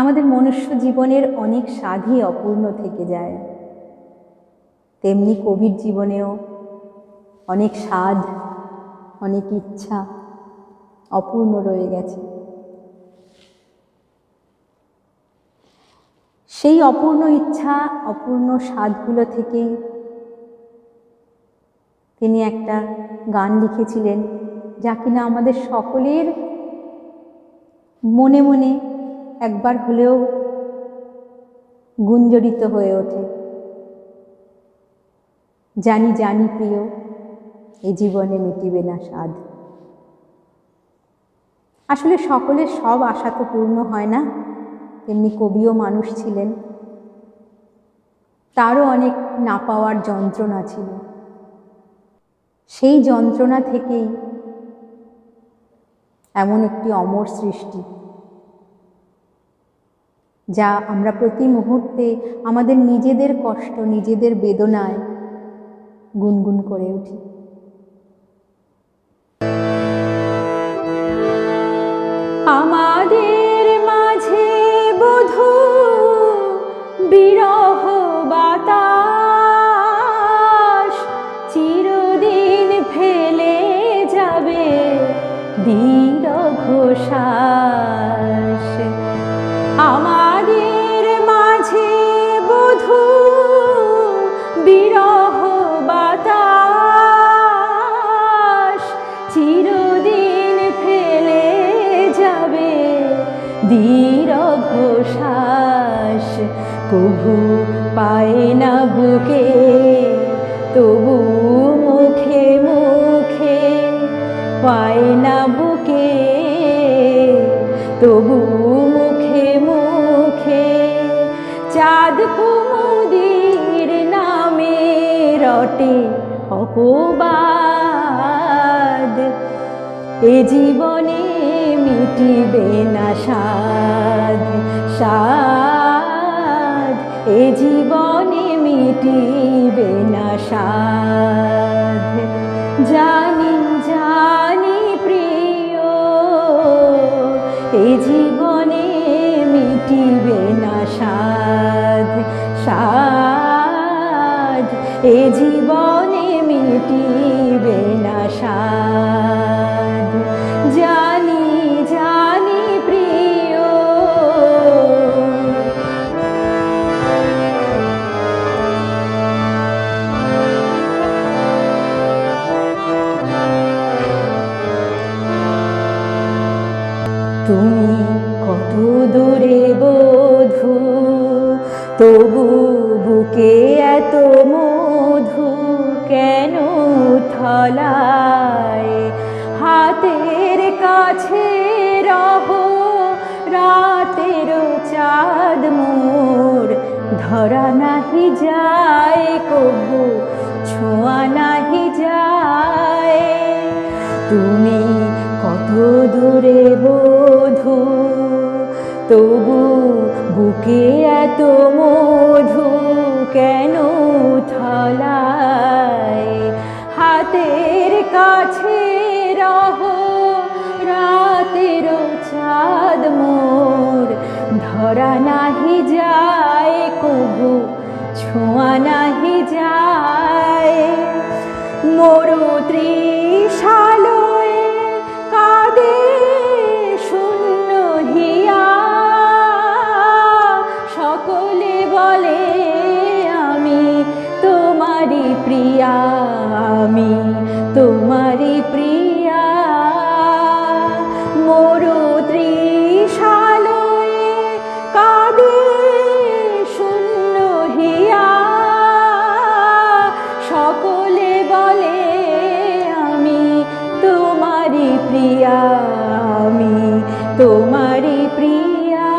আমাদের মনুষ্য জীবনের অনেক স্বাদই অপূর্ণ থেকে যায়। তেমনি কবির জীবনেও অনেক স্বাদ, অনেক ইচ্ছা অপূর্ণ রয়ে গেছে। সেই অপূর্ণ ইচ্ছা, অপূর্ণ স্বাদগুলো থেকেই তিনি একটা গান লিখেছিলেন যা কিনা আমাদের সকলের মনে মনে একবার হলেও গুঞ্জরিত হয়ে ওঠে। জানি জানি প্রিয়, এ জীবনে মিটিবে না স্বাদ। আসলে সকলের সব আশা তো পূর্ণ হয় না। তেমনি কবিও মানুষ ছিলেন। তারও অনেক না পাওয়ার যন্ত্রণা ছিল। সেই যন্ত্রণা থেকেই এমন একটি অমর সৃষ্টি। যা আমরা প্রতি মুহূর্তে আমাদের নিজেদের কষ্ট, নিজেদের বেদনায় গুনগুন করে উঠি। আমাদের মাঝে বধু বিরহ বাতাস চিরদিন ফেলে যাবে দীর্ঘ শ্বাস দীর্ঘ শ্বাস কভু পায় না বুকে, তবু মুখে মুখে পায় না বুকে, তবু মুখে মুখে চাঁদ কুমুদির নামে রটে অপবাদ, এ জীবনে মিটিবে না সাধ সাধ। এ জীবনে মিটিবে না সাধ। জানি জানি প্রিয়, এ জীবনে মিটিবে না সাধ সাধ। এ জীবনে মিটিবে না সাধ। তুমি কত দূরে বধু, তবু বুকে এত মধু কেন থলায় হাতের কাছে রহ, রাতের চাঁদ মোর, ধরা নাহি যায় কবু, ছোঁয়া নাহি যায়। তুমি কত দূরে বধু তবু বুকে এত মধু কেন থলায় হাতের কাছে রহ, রাতের চাঁদ মোর। ধরা নাহি যায় কবু তোমারই প্রিয়া মরু ত্রিশালয়ে কাঁদে শূন্য হিয়া। সকলে বলে, আমি তোমারই প্রিয়া, আমি তোমারই প্রিয়া।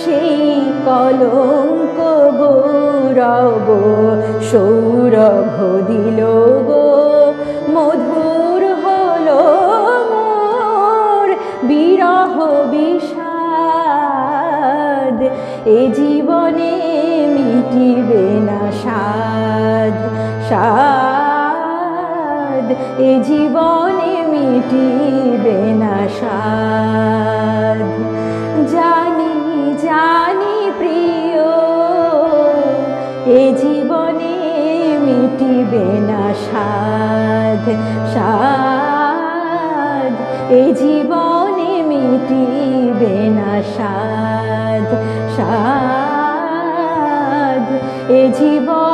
সেই কলঙ্ক গৌরব সৌরভ দিল। এ জীবনে মিটিবে না সাদ সাদ এ জীবনে মিটিবে না সাদ জানি জানি প্রিয়, এ জীবনে মিটিবে না সাদ সাদ এ জীবনে মিটিবে না সাদ সাধ এ জীবনে